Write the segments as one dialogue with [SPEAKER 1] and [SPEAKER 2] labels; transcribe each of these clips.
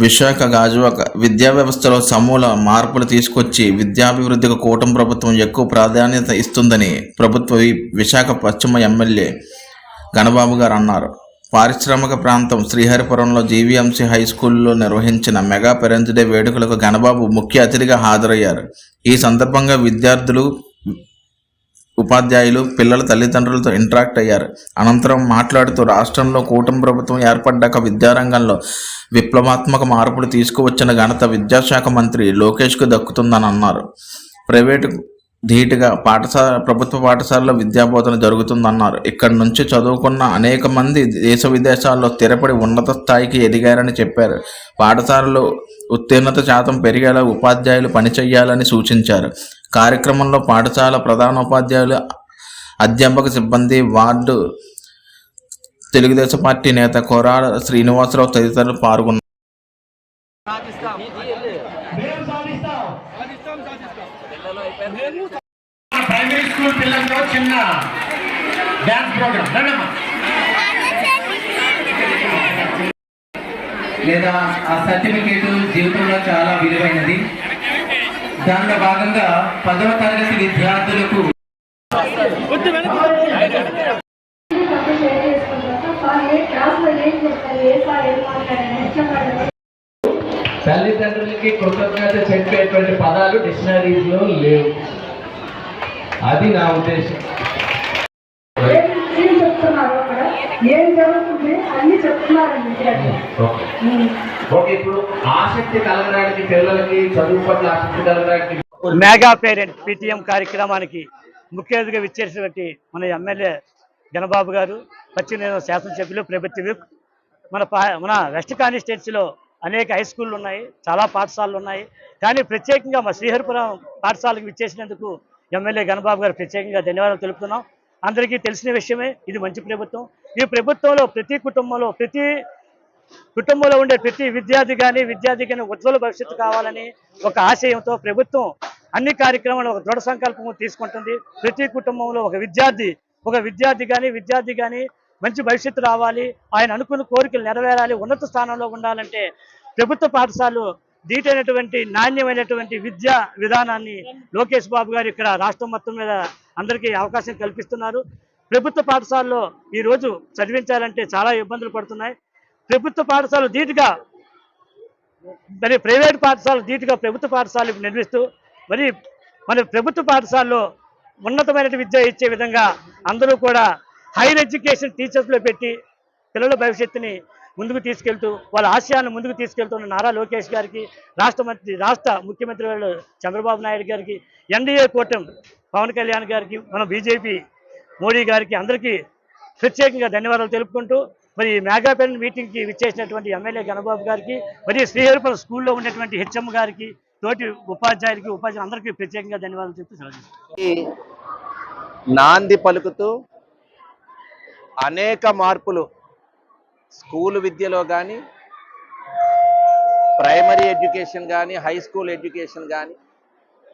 [SPEAKER 1] విశాఖ గాజువాక విద్యా వ్యవస్థలో సమూల మార్పులు తీసుకొచ్చి విద్యాభివృద్ధికి కూటమి ప్రభుత్వం ఎక్కువ ప్రాధాన్యత ఇస్తుందని ప్రభుత్వ విశాఖ పశ్చిమ ఎమ్మెల్యే గణబాబు గారు అన్నారు. పారిశ్రామిక ప్రాంతం శ్రీహరిపురంలో జీవీఎంసీ హై స్కూల్లో నిర్వహించిన మెగా పేరెంట్స్ డే వేడుకలకు గణబాబు ముఖ్య అతిథిగా హాజరయ్యారు. ఈ సందర్భంగా విద్యార్థులు ఉపాధ్యాయులు పిల్లల తల్లిదండ్రులతో ఇంటరాక్ట్ అయ్యారు. అనంతరం మాట్లాడుతూ రాష్ట్రంలో కూటమి ప్రభుత్వం ఏర్పడ్డాక విద్యారంగంలో విప్లవాత్మక మార్పులు తీసుకువచ్చిన ఘనత విద్యాశాఖ మంత్రి లోకేష్కు దక్కుతుందని అన్నారు. ప్రైవేటు ధీటుగా పాఠశాల ప్రభుత్వ పాఠశాలలో విద్యాబోధన జరుగుతుందన్నారు. ఇక్కడి నుంచి చదువుకున్న అనేక మంది దేశ విదేశాల్లో స్థిరపడి ఉన్నత స్థాయికి ఎదిగారని చెప్పారు. పాఠశాలలో ఉత్తీర్ణత శాతం పెరిగేలా ఉపాధ్యాయులు పనిచేయాలని సూచించారు. కార్యక్రమంలో పాఠశాల ప్రధానోపాధ్యాయులు అధ్యాపక సిబ్బంది వార్డు తెలుగుదేశం పార్టీ నేత కొరాడ శ్రీనివాసరావు తదితరులు పాల్గొన్నారు.
[SPEAKER 2] ప్రైమరీ స్కూల్ పిల్లలతో చిన్న డాన్స్ ప్రోగ్రామ్. రండమ్మా.
[SPEAKER 3] లేదా ఆ సర్టిఫికేట్ జీవితంలో చాలా విలువైనది. దానిలో భాగంగా పదవ తరగతి విద్యార్థులకు
[SPEAKER 4] తల్లిదండ్రులకి కృతజ్ఞత చెప్పేటువంటి పదాలు డిక్షనరీస్లో లేవు. అది నా ఉద్దేశం. ఓకే. ఓకే ఇప్పుడు ఆసక్తి కలగడానికి పిల్లలకి చదువు పట్ల ఆసక్తి కలగడానికి
[SPEAKER 5] మెగా పేరెంట్ పిటిఎం కార్యక్రమానికి ముఖ్య అతిథిగా విచ్చేసినటువంటి మన ఎమ్మెల్యే గణబాబు గారు పశ్చిమ శాసనసభ్యులు ప్రభుత్వ విప్ మన పా మన వెస్ట్ కాన్స్టిట్యున్సీలో అనేక హై స్కూళ్ళు ఉన్నాయి చాలా పాఠశాలలు ఉన్నాయి. కానీ ప్రత్యేకంగా మా శ్రీహరిపురం పాఠశాలకు విచ్చేసినందుకు ఎమ్మెల్యే గణబాబు గారు ప్రత్యేకంగా ధన్యవాదాలు తెలుపుతున్నాం. అందరికీ తెలిసిన విషయమే ఇది మంచి ప్రభుత్వం. ఈ ప్రభుత్వంలో ప్రతి కుటుంబంలో ప్రతి కుటుంబంలో ఉండే ప్రతి విద్యార్థి కానీ విద్యార్థి కానీ ఉజ్వల భవిష్యత్తు కావాలని ఒక ఆశయంతో ప్రభుత్వం అన్ని కార్యక్రమాలు ఒక దృఢ సంకల్పం తీసుకుంటుంది. ప్రతి కుటుంబంలో ఒక విద్యార్థి ఒక విద్యార్థి కానీ విద్యార్థి కానీ మంచి భవిష్యత్తు రావాలి. ఆయన అనుకున్న కోరికలు నెరవేరాలి ఉన్నత స్థానంలో ఉండాలంటే ప్రభుత్వ పాఠశాలలు దీటైనటువంటి నాణ్యమైనటువంటి విద్యా విధానాన్ని లోకేష్ బాబు గారు ఇక్కడ రాష్ట్రం మొత్తం మీద అందరికీ అవకాశం కల్పిస్తున్నారు. ప్రభుత్వ పాఠశాలలో ఈరోజు చదివించాలంటే చాలా ఇబ్బందులు పడుతున్నాయి. ప్రభుత్వ పాఠశాలలు ధీటుగా మరి ప్రైవేట్ పాఠశాలలు ధీటుగా ప్రభుత్వ పాఠశాలకు నిర్మిస్తూ మరి మన ప్రభుత్వ పాఠశాలలో ఉన్నతమైన విద్య ఇచ్చే విధంగా అందరూ కూడా హైయర్ ఎడ్యుకేషన్ టీచర్స్లో పెట్టి పిల్లల భవిష్యత్తుని ముందుకు తీసుకెళ్తూ వాళ్ళ ఆశయాన్ని ముందుకు తీసుకెళ్తున్న నారా లోకేష్ గారికి రాష్ట్ర మంత్రి రాష్ట్ర ముఖ్యమంత్రి చంద్రబాబు నాయుడు గారికి ఎన్డీఏ కూటమి పవన్ కళ్యాణ్ గారికి మన బీజేపీ మోడీ గారికి అందరికీ ప్రత్యేకంగా ధన్యవాదాలు తెలుపుకుంటూ మరి ఈ మీటింగ్కి విచ్చేసినటువంటి ఎమ్మెల్యే గణబాబు గారికి మరియు శ్రీహరిపురం స్కూల్లో ఉన్నటువంటి హెచ్ఎం గారికి తోటి ఉపాధ్యాయులకి ఉపాధ్యాయులు అందరికీ ప్రత్యేకంగా ధన్యవాదాలు చెప్తూ సెలవు
[SPEAKER 6] నాంది పలుకుతూ అనేక మార్పులు స్కూల్ విద్యలో కానీ ప్రైమరీ ఎడ్యుకేషన్ కానీ హై స్కూల్ ఎడ్యుకేషన్ కానీ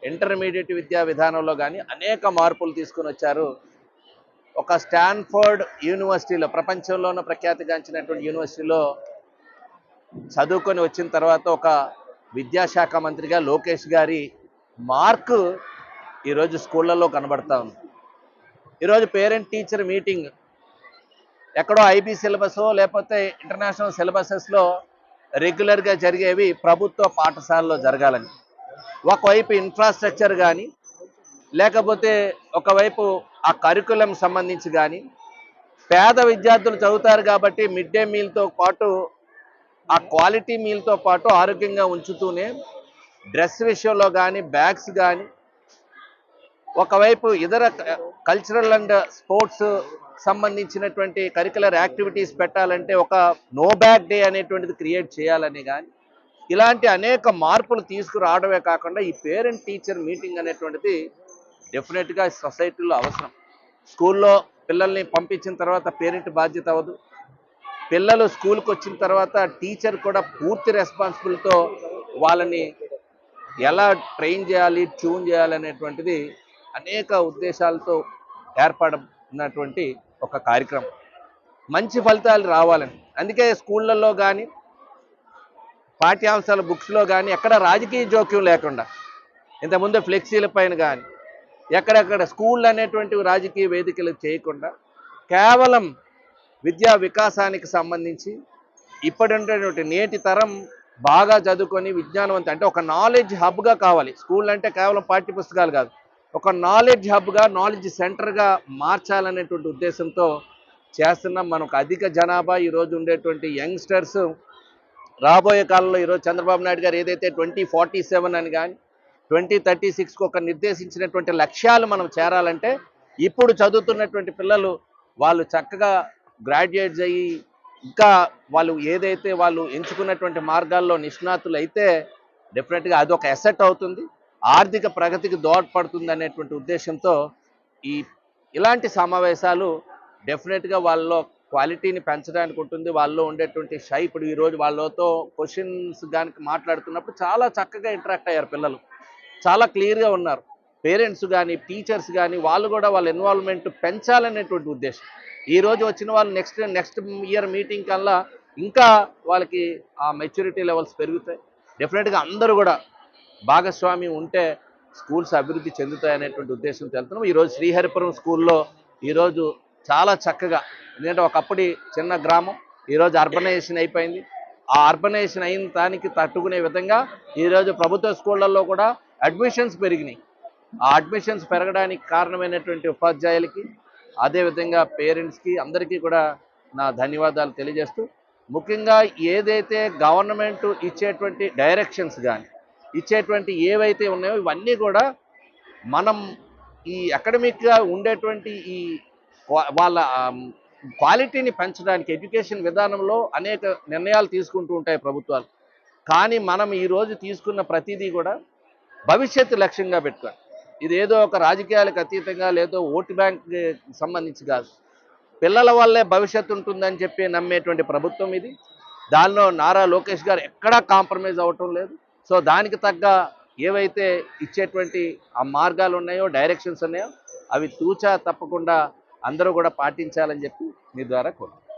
[SPEAKER 6] ఇంటర్మీడియట్ విద్యా విధానంలో కానీ అనేక మార్పులు తీసుకొని వచ్చారు. ఒక స్టాన్ఫోర్డ్ యూనివర్సిటీలో ప్రపంచంలోనే ప్రఖ్యాతిగాంచినటువంటి యూనివర్సిటీలో చదువుకొని వచ్చిన తర్వాత ఒక విద్యాశాఖ మంత్రిగా లోకేష్ గారి మార్క్ ఈరోజు స్కూళ్ళల్లో కనబడతా ఉంది. ఈరోజు పేరెంట్ టీచర్ మీటింగ్ ఎక్కడో ఐబీ సిలబస్ లేకపోతే ఇంటర్నేషనల్ సిలబసెస్లో రెగ్యులర్గా జరిగేవి ప్రభుత్వ పాఠశాలలో జరగాలని. ఒకవైపు ఇన్ఫ్రాస్ట్రక్చర్ కానీ లేకపోతే ఒకవైపు ఆ కరికులం సంబంధించి కానీ పేద విద్యార్థులు చదువుతారు కాబట్టి మిడ్ డే మీల్తో పాటు ఆ క్వాలిటీ మీల్తో పాటు ఆరోగ్యంగా ఉంచుతూనే డ్రెస్ విషయంలో కానీ బ్యాగ్స్ కానీ ఒకవైపు ఇతర కల్చరల్ అండ్ స్పోర్ట్స్ సంబంధించినటువంటి కరికులర్ యాక్టివిటీస్ పెట్టాలంటే ఒక నో బ్యాగ్ డే అనేటువంటిది క్రియేట్ చేయాలని కానీ ఇలాంటి అనేక మార్పులు తీసుకురావడమే కాకుండా ఈ పేరెంట్ టీచర్ మీటింగ్ అనేటువంటిది డెఫినెట్గా సొసైటీలో అవసరం. స్కూల్లో పిల్లల్ని పంపించిన తర్వాత పేరెంట్ బాధ్యత అవ్వదు. పిల్లలు స్కూల్కి వచ్చిన తర్వాత టీచర్ కూడా పూర్తి రెస్పాన్సిబుల్తో వాళ్ళని ఎలా ట్రైన్ చేయాలి ట్యూన్ చేయాలి అనేటువంటిది అనేక ఉద్దేశాలతో ఏర్పడినటువంటి ఒక కార్యక్రమం. మంచి ఫలితాలు రావాలని. అందుకే స్కూళ్ళల్లో కానీ పాఠ్యాంశాల బుక్స్లో కానీ ఎక్కడ రాజకీయ జోక్యం లేకుండా ఇంతకుముందు ఫ్లెక్సీల పైన కానీ ఎక్కడెక్కడ స్కూళ్ళు అనేటువంటివి రాజకీయ వేదికలు చేయకుండా కేవలం విద్యా వికాసానికి సంబంధించి ఇప్పటి నేటి తరం బాగా చదువుకొని విజ్ఞానవంతం అంటే ఒక నాలెడ్జ్ హబ్గా కావాలి. స్కూల్ అంటే కేవలం పాఠ్య పుస్తకాలు కాదు. ఒక నాలెడ్జ్ హబ్గా నాలెడ్జ్ సెంటర్గా మార్చాలనేటువంటి ఉద్దేశంతో చేస్తున్నాం మనకు అధిక జనాభా ఈరోజు ఉండేటువంటి యంగ్స్టర్స్ రాబోయే కాలంలో ఈరోజు చంద్రబాబు నాయుడు గారు ఏదైతే ట్వంటీ ఫార్టీ సెవెన్ అని కానీ ట్వంటీ థర్టీ సిక్స్కి ఒక నిర్దేశించినటువంటి లక్ష్యాలు మనం చేరాలంటే ఇప్పుడు చదువుతున్నటువంటి పిల్లలు వాళ్ళు చక్కగా గ్రాడ్యుయేట్స్ అయ్యి ఇంకా వాళ్ళు ఏదైతే వాళ్ళు ఎంచుకున్నటువంటి మార్గాల్లో నిష్ణాతులు అయితే డెఫినెట్గా అదొక ఎసెట్ అవుతుంది. ఆర్థిక ప్రగతికి దోహదపడుతుంది అనేటువంటి ఉద్దేశంతో ఈ ఇలాంటి సమావేశాలు డెఫినెట్గా వాళ్ళలో క్వాలిటీని పెంచడానికి ఉంటుంది. వాళ్ళలో ఉండేటువంటి షై ఇప్పుడు ఈరోజు వాళ్ళతో క్వశ్చన్స్ దానికి మాట్లాడుతున్నప్పుడు చాలా చక్కగా ఇంటరాక్ట్ అయ్యారు పిల్లలు. చాలా క్లియర్గా ఉన్నారు. పేరెంట్స్ కానీ టీచర్స్ కానీ వాళ్ళు కూడా వాళ్ళ ఇన్వాల్వ్మెంట్ పెంచాలనేటువంటి ఉద్దేశం. ఈరోజు వచ్చిన వాళ్ళు నెక్స్ట్ నెక్స్ట్ ఇయర్ మీటింగ్ కల్లా ఇంకా వాళ్ళకి ఆ మెచ్యూరిటీ లెవెల్స్ పెరుగుతాయి. డెఫినెట్గా అందరూ కూడా భాగస్వామి ఉంటే స్కూల్స్ అభివృద్ధి చెందుతాయనేటువంటి ఉద్దేశంతో వెళ్తున్నాం. ఈరోజు శ్రీహరిపురం స్కూల్లో ఈరోజు చాలా చక్కగా ఎందుకంటే ఒకప్పటి చిన్న గ్రామం ఈరోజు అర్బనైజేషన్ అయిపోయింది. ఆ అర్బనైజేషన్ అయిన దానికి తట్టుకునే విధంగా ఈరోజు ప్రభుత్వ స్కూళ్ళల్లో కూడా అడ్మిషన్స్ పెరిగినాయి. ఆ అడ్మిషన్స్ పెరగడానికి కారణమైనటువంటి ఉపాధ్యాయులకి అదేవిధంగా పేరెంట్స్కి అందరికీ కూడా నా ధన్యవాదాలు తెలియజేస్తూ ముఖ్యంగా ఏదైతే గవర్నమెంట్ ఇచ్చేటువంటి డైరెక్షన్స్ కానీ ఇచ్చేటువంటి ఏవైతే ఉన్నాయో ఇవన్నీ కూడా మనం ఈ అకాడమిక్గా ఉండేటువంటి ఈ వాళ్ళ క్వాలిటీని పెంచడానికి ఎడ్యుకేషన్ విధానంలో అనేక నిర్ణయాలు తీసుకుంటూ ఉంటాయి ప్రభుత్వాలు. కానీ మనం ఈరోజు తీసుకున్న ప్రతిదీ కూడా భవిష్యత్తు లక్ష్యంగా పెట్టుకోండి ఇది ఏదో ఒక రాజకీయాలకు అతీతంగా లేదో ఓటు బ్యాంక్ సంబంధించి కాదు. పిల్లల వల్లే భవిష్యత్తు ఉంటుందని చెప్పి నమ్మేటువంటి ప్రభుత్వం ఇది. దానిలో నారా లోకేష్ గారు ఎక్కడా కాంప్రమైజ్ అవ్వటం లేదు. సో దానికి తగ్గ ఏవైతే ఇచ్చేటువంటి ఆ మార్గాలు ఉన్నాయో డైరెక్షన్స్ ఉన్నాయో అవి తూచా తప్పకుండా అందరూ కూడా పాటించాలని చెప్పి మీ ద్వారా కోరుతున్నాను